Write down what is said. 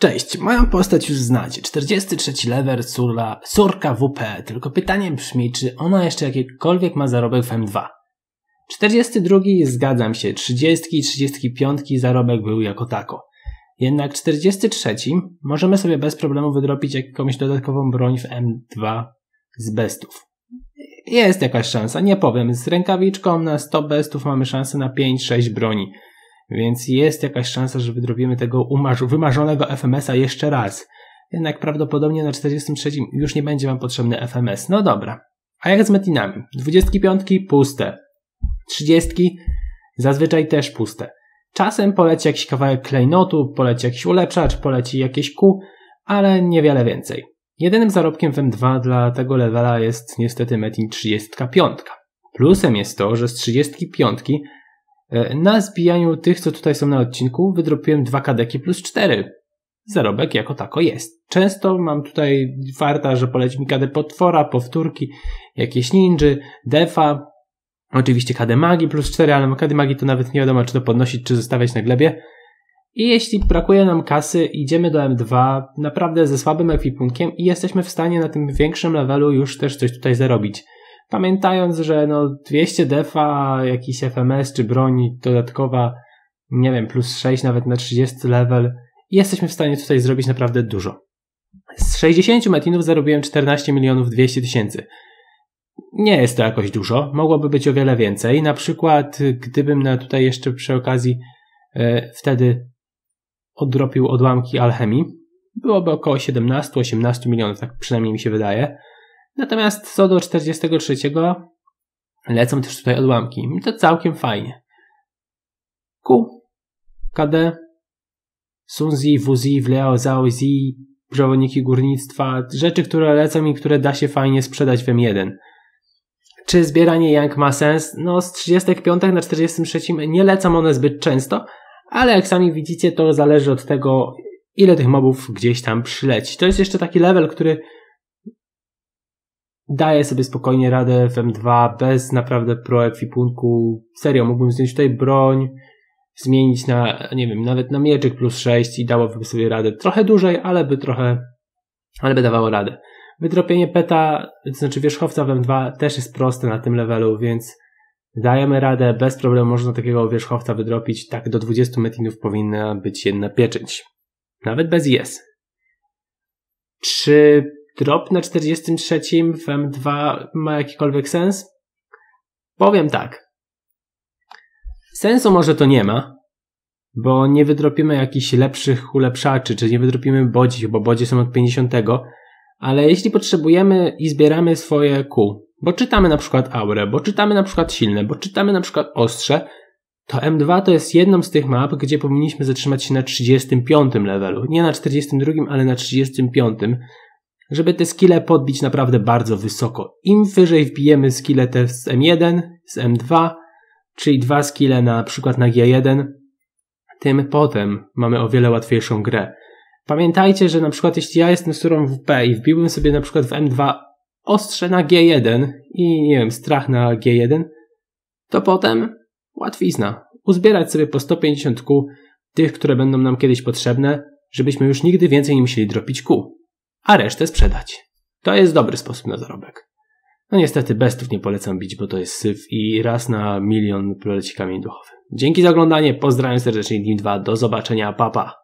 Cześć, moją postać już znacie. 43 level Surla, Surka WP. Tylko pytanie brzmi, czy ona jeszcze jakikolwiek ma zarobek w M2? 42 zgadzam się, 30 i 35 zarobek był jako tako. Jednak 43 możemy sobie bez problemu wydropić jakąś dodatkową broń w M2 z bestów. Jest jakaś szansa, nie powiem. Z rękawiczką na 100 bestów mamy szansę na 5-6 broni. Więc jest jakaś szansa, że wydrobimy tego wymarzonego FMS-a jeszcze raz. Jednak prawdopodobnie na 43 już nie będzie Wam potrzebny FMS. No dobra. A jak z metinami? 25 puste. 30 zazwyczaj też puste. Czasem poleci jakiś kawałek klejnotu, poleci jakiś ulepszacz, poleci jakieś Q, ale niewiele więcej. Jedynym zarobkiem w M2 dla tego levela jest niestety metin 35. Plusem jest to, że z 35 E, na zbijaniu tych, co tutaj są na odcinku, wydropiłem dwa kadeki plus 4. Zarobek jako tako jest. Często mam tutaj farta, że poleci mi KD potwora, powtórki, jakieś ninja, defa, oczywiście KD magii plus 4, ale KD magii to nawet nie wiadomo, czy to podnosić, czy zostawiać na glebie. I jeśli brakuje nam kasy, idziemy do M2 naprawdę ze słabym ekwipunkiem i jesteśmy w stanie na tym większym levelu już też coś tutaj zarobić. Pamiętając, że no 200 defa, jakiś FMS czy broń dodatkowa, nie wiem, plus 6 nawet na 30 level jesteśmy w stanie tutaj zrobić naprawdę dużo. Z 60 metinów zarobiłem 14 milionów 200 tysięcy. Nie jest to jakoś dużo, mogłoby być o wiele więcej. Na przykład, gdybym na tutaj jeszcze przy okazji e, wtedy odropił odłamki alchemii, byłoby około 17-18 milionów, tak przynajmniej mi się wydaje. Natomiast co do 43 lecą też tutaj odłamki. To całkiem fajnie. Q, KD, Sunzi, Wuzi, Wleo, Zao, Zi, przewodniki górnictwa, rzeczy, które lecą i które da się fajnie sprzedać w M1. Czy zbieranie Yang ma sens? No z 35 na 43 nie lecą one zbyt często, ale jak sami widzicie to zależy od tego ile tych mobów gdzieś tam przyleci. To jest jeszcze taki level, który daję sobie spokojnie radę w M2 bez naprawdę pro ekwipunku. Serio, mógłbym zdjąć tutaj broń, zmienić na, nie wiem, nawet na mieczyk plus 6 i dałoby sobie radę. Trochę dłużej, ale by trochę, ale by dawało radę. Wydropienie peta, to znaczy wierzchowca w M2 też jest proste na tym levelu, więc dajemy radę, bez problemu można takiego wierzchowca wydropić. Tak do 20 metinów powinna być jedna pieczęć. Nawet bez IS. Czy drop na 43 w M2 ma jakikolwiek sens? Powiem tak. Sensu może to nie ma, bo nie wydropimy jakichś lepszych ulepszaczy, czy nie wydropimy bodzi, bo bodzie są od 50, ale jeśli potrzebujemy i zbieramy swoje Q, bo czytamy na przykład aurę, bo czytamy na przykład silne, bo czytamy na przykład ostrze, to M2 to jest jedną z tych map, gdzie powinniśmy zatrzymać się na 35 levelu. Nie na 42, ale na 35, żeby te skille podbić naprawdę bardzo wysoko. Im wyżej wbijemy skille te z M1, z M2, czyli dwa skille na przykład na G1, tym potem mamy o wiele łatwiejszą grę. Pamiętajcie, że na przykład jeśli ja jestem surą WP i wbiłbym sobie na przykład w M2 ostrze na G1 i nie wiem, strach na G1, to potem łatwizna. Uzbierać sobie po 150 Q tych, które będą nam kiedyś potrzebne, żebyśmy już nigdy więcej nie musieli dropić Q a resztę sprzedać. To jest dobry sposób na zarobek. No niestety bestów nie polecam bić, bo to jest syf i raz na milion proleci kamień duchowy. Dzięki za oglądanie, pozdrawiam serdecznie Dim 2, do zobaczenia, papa.